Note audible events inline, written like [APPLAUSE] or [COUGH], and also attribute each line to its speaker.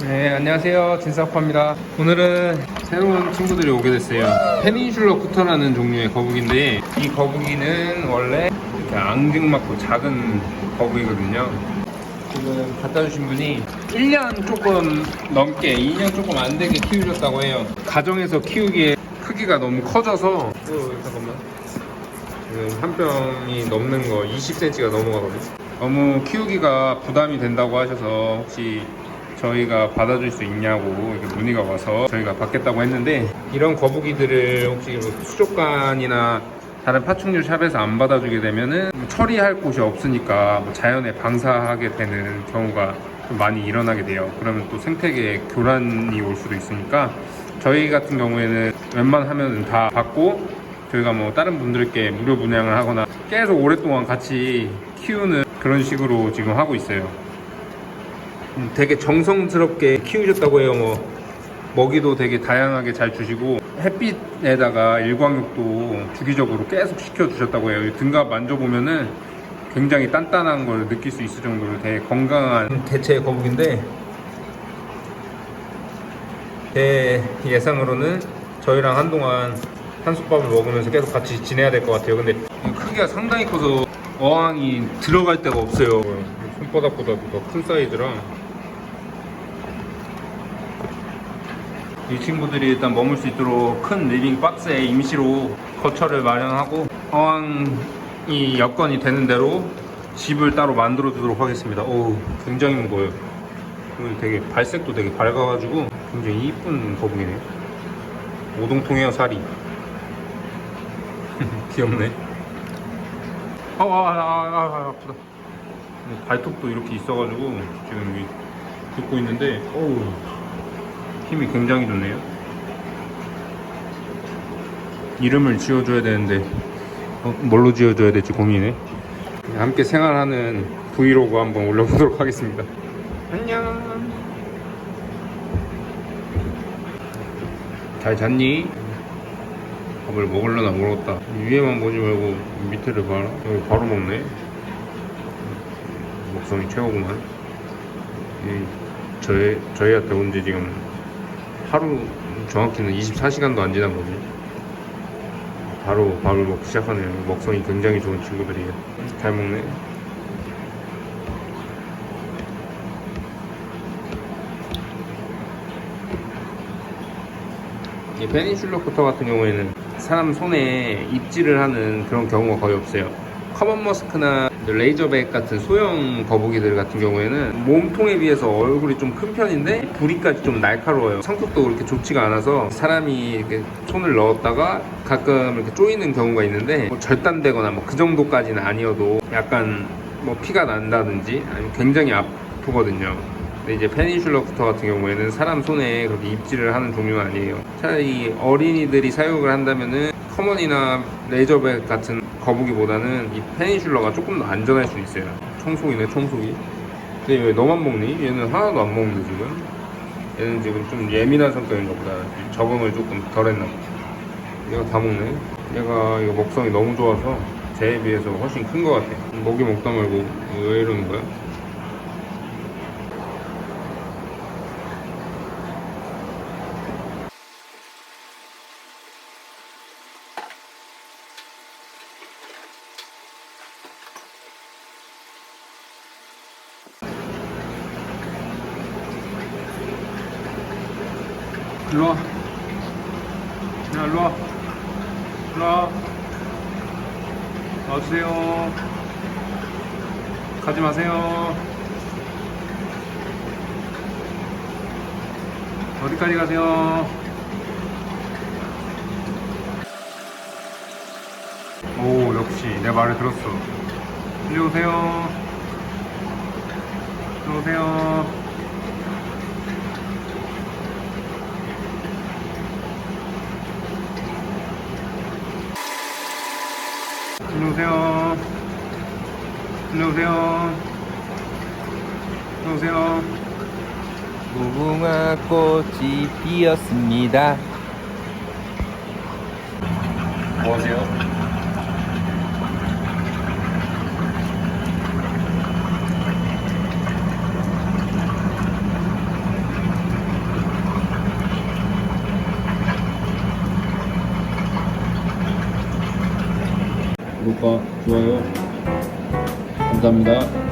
Speaker 1: 네, 안녕하세요. 진사파입니다. 오늘은 새로운 친구들이 오게 됐어요. 페닌슐러 쿠터라는 종류의 거북인데, 이 거북이는 원래 이렇게 앙증맞고 작은 거북이거든요. 지금 갖다 주신 분이 1년 조금 넘게, 2년 조금 안 되게 키우셨다고 해요. 가정에서 키우기에 크기가 너무 커져서, 어, 잠깐만. 지금 한 병이 넘는 거 20cm가 넘어가거든요. 너무 키우기가 부담이 된다고 하셔서 혹시 저희가 받아줄 수 있냐고 문의가 와서 저희가 받겠다고 했는데 이런 거북이들을 혹시 뭐 수족관이나 다른 파충류 샵에서 안 받아주게 되면은 처리할 곳이 없으니까 뭐 자연에 방사하게 되는 경우가 좀 많이 일어나게 돼요. 그러면 또 생태계에 교란이 올 수도 있으니까 저희 같은 경우에는 웬만하면 다 받고 저희가 뭐 다른 분들께 무료 분양을 하거나 계속 오랫동안 같이 키우는 그런 식으로 지금 하고 있어요. 음, 되게 정성스럽게 키우셨다고 해요. 뭐 먹이도 되게 다양하게 잘 주시고 햇빛에다가 일광욕도 주기적으로 계속 시켜 주셨다고 해요. 이 등갑 만져보면은 굉장히 단단한 걸 느낄 수 있을 정도로 되게 건강한 개체의 거북인데 제 예상으로는 저희랑 한동안 한솥밥을 먹으면서 계속 같이 지내야 될 것 같아요. 근데 크기가 상당히 커서 어항이 들어갈 데가 없어요. 손바닥보다도 더 큰 사이즈라 이 친구들이 일단 머물 수 있도록 큰 리빙 박스에 임시로 거처를 마련하고 어항이 여건이 되는 대로 집을 따로 만들어 두도록 하겠습니다. 오, 굉장히 무거워요. 오늘 되게 발색도 되게 밝아가지고 굉장히 이쁜 거북이네요. 오동통해요 살이. [LAUGHS] 귀엽네. 아, 아, 아, 아, 아, 아 프다. 발톱도 이렇게 있어가지고 지금 듣고 있는데, 어우, 힘이 굉장히 좋네요. 이름을 지어줘야 되는데, 어, 뭘로 지어줘야 될지 고민이네. 함께 생활하는 브이로그 한번 올려보도록 [LAUGHS] 하겠습니다. 안녕. 잘 잤니? 밥을 먹으려나 모르겠다. 위에만 보지 말고 밑에를 봐라. 여기 바로 먹네. 먹성이 최고구만. 이 저희 저희한테 온 지 지금 하루 정확히는 24시간도 안 지난 거지. 바로 밥을 먹기 시작하네요. 먹성이 굉장히 좋은 친구들이에요. 잘 먹네. 이 페닌슐러 쿠터 같은 경우에는 사람 손에 입질을 하는 그런 경우가 거의 없어요. 커먼 머스크나 레이저백 같은 소형 거북이들 같은 경우에는 몸통에 비해서 얼굴이 좀 큰 편인데 부리까지 좀 날카로워요. 성격도 그렇게 좋지가 않아서 사람이 이렇게 손을 넣었다가 가끔 이렇게 쪼이는 경우가 있는데 뭐 절단되거나 뭐 그 정도까지는 아니어도 약간 뭐 피가 난다든지 아니면 굉장히 아프거든요. 근데 이제 페닌슐러 쿠터 같은 경우에는 사람 손에 그렇게 입질을 하는 종류는 아니에요. 차라리 어린이들이 사육을 한다면은 커먼이나 레이저백 같은 거북이보다는 이 페닌슐러가 조금 더 안전할 수 있어요. 청소기네 청소기. 근데 왜 너만 먹니? 얘는 하나도 안 먹는데 지금. 얘는 지금 좀 예민한 성격인가 보다. 적응을 조금 덜 했나. 얘가 다 먹네. 얘가 이거 먹성이 너무 좋아서 쟤에 비해서 훨씬 큰 것 같아. 먹이 먹다 말고 왜 이러는 거야? 일로 와. 야, 일로 와. 일로 와. 와주세요. 가지 마세요. 어디까지 가세요? 오, 역시 내 말을 들었어. 일리 오세요. 일리 오세요. 오세요. 일로 오세요.
Speaker 2: 무궁화 꽃이 피었습니다.
Speaker 1: 뭐 하세요? 구독과 좋아요 감사합니다.